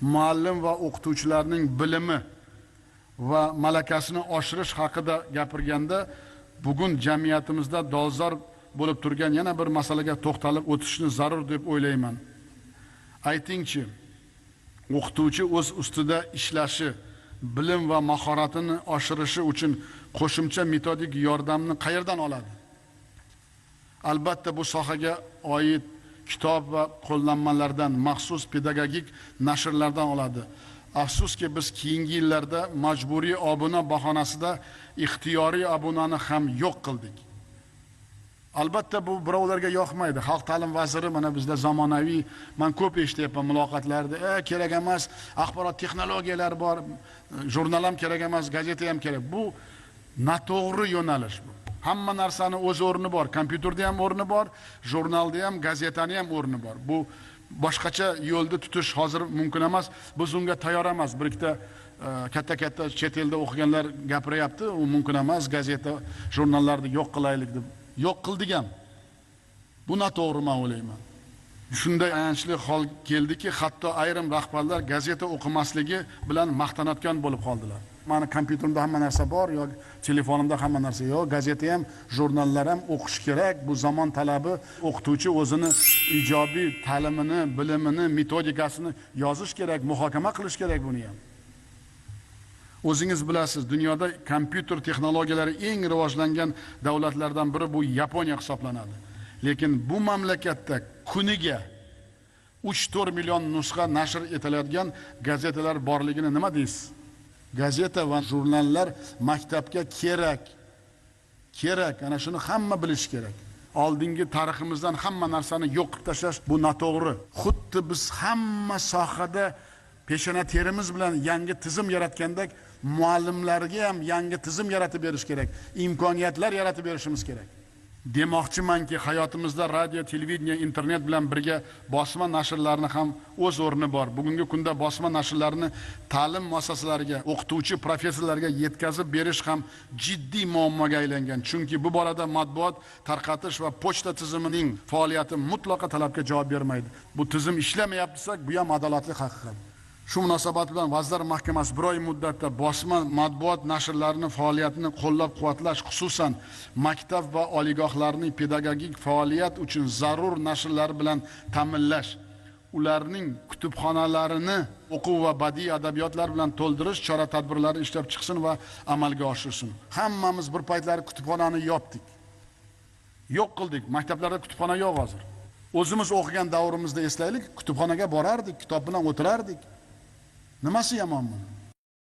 muallim va o'qituvchilarning bilimi va malakasini oshirish haqida gapirganda bugun jamiyatimizda dolzarb bo'lib turgan yana bir masalaga to'xtalib o'tishni zarur deb o'ylayman. Aytingchi o'qituvchi o'z ustida ishlashi bilim va mahoratini oshirishi uchun qo'shimcha metodik yordamni qayerdan oladi? Albatta bu sohaga oid kitob va qo'llanmalardan maxsus pedagogik nashrlardan oladi. Afsuski biz keyingi yillarda majburiy obuna bahonasida ixtiyoriy obunani ham yo'q qildik. Albatta bu birovlarga yoqmaydi. Xalq ta'lim vaziri mana bizda zamonaviy man ko'p eshityapman muloqotlarda e kerak emas axborot texnologiyalari bor jurnal ham kerak emas gazeta ham kerak. Bu noto'g'ri yo'nalish hamma narsani o'z o'rni bor. Kompyuterda ham o'rni bor jurnalda ham gazetani ham o'rni bor. Bu boshqacha yo'lni tutish hozir mumkin emas. Biz unga tayyor emas. Bir ikkita e, katta katta chet elda o'qiganlar gapiryapti. U mumkin emas. Gazeta jurnallarni yo'q qilaylik deb. Yo'q qildik ham. Bu noto'g'ri man o'ylayman. Shunday ayanchli hol keldiki hatto ayrim rahbarlar gazeta o'qimasligi bilan maqtanayotgan bo'lib qoldilar. Mani kompyuterimda hamma narsa bor yo telefonimda hamma narsa yo'q gazeta ham jurnallar ham o'qish kerak. Bu zamon talabi o'qituvchi o'zini ijobiy ta'limini bilimini metodikasini yozish kerak muhokama qilish kerak buni ham. O'zingiz bilasiz dunyoda kompyuter texnologiyalari eng rivojlangan davlatlardan biri bu yaponiya hisoblanadi. Lekin bu mamlakatda kuniga uch to'rt million nusxa nashr etiladigan gazetalar borligini nima deysiz? Gazeta va jurnallar maktabga kerak kerak. Ana shuni hamma bilishi kerak. Oldingi tariximizdan hamma narsani yo'q qilib tashlash bu noto'g'ri. Xuddi biz hamma sohada peshona terimiz bilan yangi tizim yaratgandek muallimlarga ham yangi tizim yaratib berish kerak. İmkoniyatlar yaratib berishimiz kerak demoqchimanki hayotimizda radio televideniya internet bilan birga bosma nashrlarni ham o'z o'rni bor. Bugungi kunda bosma nashrlarni ta'lim muassasalariga o'qituvchi professorlarga yetkazib berish ham jiddiy muammoga aylangan. Chunki bu borada matbuot tarqatish va pochta tizimining faoliyati mutlaqo talabga javob bermaydi. Bu tizim ishlamayapti desak bu ham adolatli haqiqat shu munosabat bilan vazirlar mahkamasi bir oy muddatda bosma matbuot nashrlarini faoliyatini qo'llab quvvatlash xususan maktab va oliygohlarning pedagogik faoliyat uchun zarur nashrlar bilan ta'minlash ularning kutubxonalarini o'quv va badiiy adabiyotlar bilan to'ldirish chora tadbirlari ishlab chiqsin va amalga oshirsin. Hammamiz bir paytlari kutubxonani yopdik. Yo'q qildik. Maktablarda kutubxona yo'q hozir. O'zimiz o'qigan davrimizda eslaylik kutubxonaga borardik kitob bilan o'tirardik. Namasu yamamu.